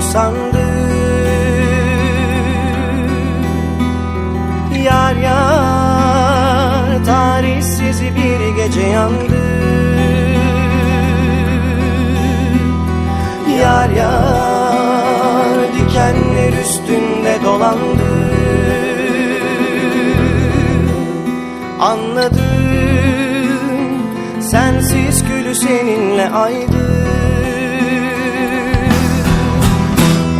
sandı. Yar yar tarihsiz bir gece yandı. Yar yar dikenler üstünde dolandı. Anladım sensiz gülü seninle aydı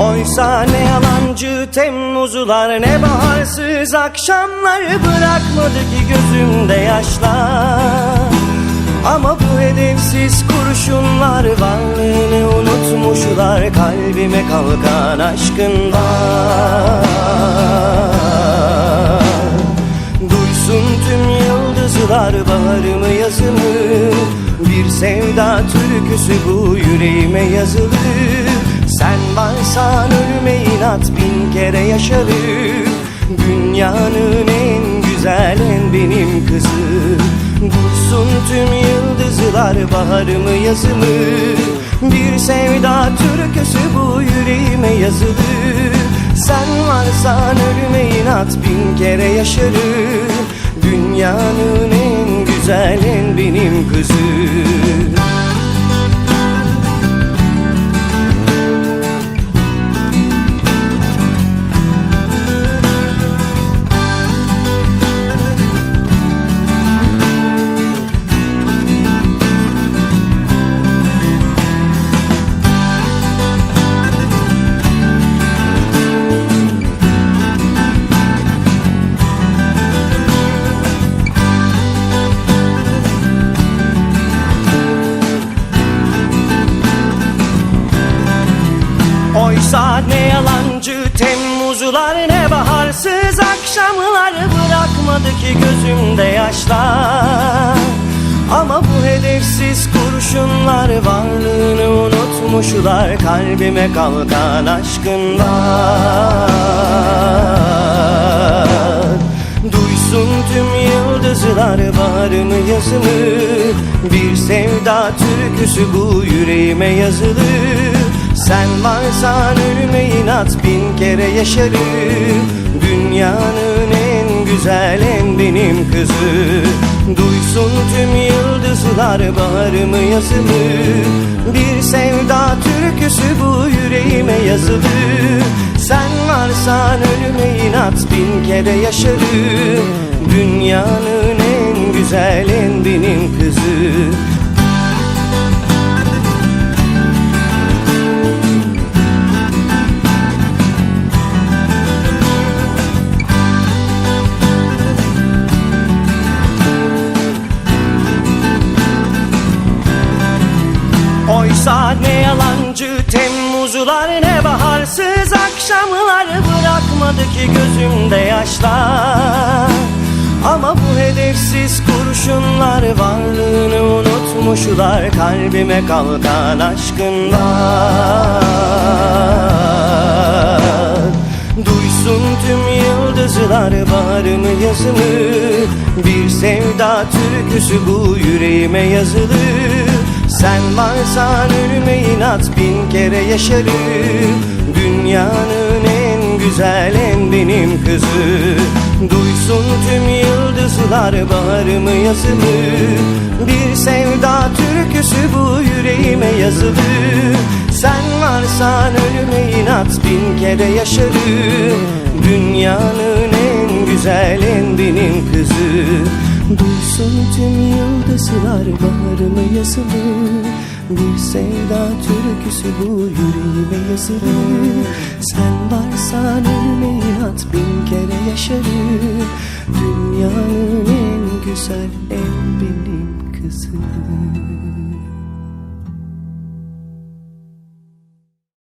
Oysa ne yalancı Temmuzlar ne baharsız akşamlar bırakmadı ki gözümde yaşlar. Ama bu hedefsiz kurşunlar varlığını unutmuşlar kalbime kalkan aşkın var Duysun tüm yıldızlar baharımı yazımı Bir sevda türküsü bu yüreğime yazılı Sen varsan ölüme inat bin kere yaşarım. Dünyanın en güzel en benim kızı. Duysun tüm yıldızlar baharımı yazımı. Bir sevda türküsü bu yüreğime yazılı. Sen varsan ölüme inat bin kere yaşarım. Dünyanın en güzel en benim kızım yalancı Temmuzlar ne baharsız akşamlar bırakmadı ki gözümde yaşlar. Ama bu hedefsiz kurşunlar varlığını unutmuşlar kalbime kalkan aşkın var Duysun tüm yıldızlar bağrımı yazımı Bir sevda türküsü bu yüreğime yazılı Sen varsan ölüme inat bin kere yaşarım. Dünyanın en güzel en benim kızı. Duysun tüm yıldızlar bağrımı yazımı. Bir sevda türküsü bu yüreğime yazılı. Sen varsan ölüme inat bin kere yaşarım. Dünyanın en güzel en benim kızı akşamlar bırakmadı ki gözümde yaşlar. Ama bu hedefsiz kurşunlar varlığını unutmuşlar kalbime kalkan aşkın var Duysun tüm yıldızlar bağrımı yazımı Bir sevda türküsü bu yüreğime yazılı. Sen varsan ölüme inat bin kere yaşarım Dünyanın güzel en benim kızı. Duysun tüm yıldızlar bağrımı yazımı Bir sevda türküsü bu yüreğime yazılı. Sen varsan ölüme inat bin kere yaşarım Dünyanın en güzel en benim kızı. Duysun tüm yıldızlar bağrımı yazılı Bir sevda türküsü bu yüreğime yazılı Sen varsan ölüme inat bin kere yaşarım. Dünyanın en güzel en benim kızım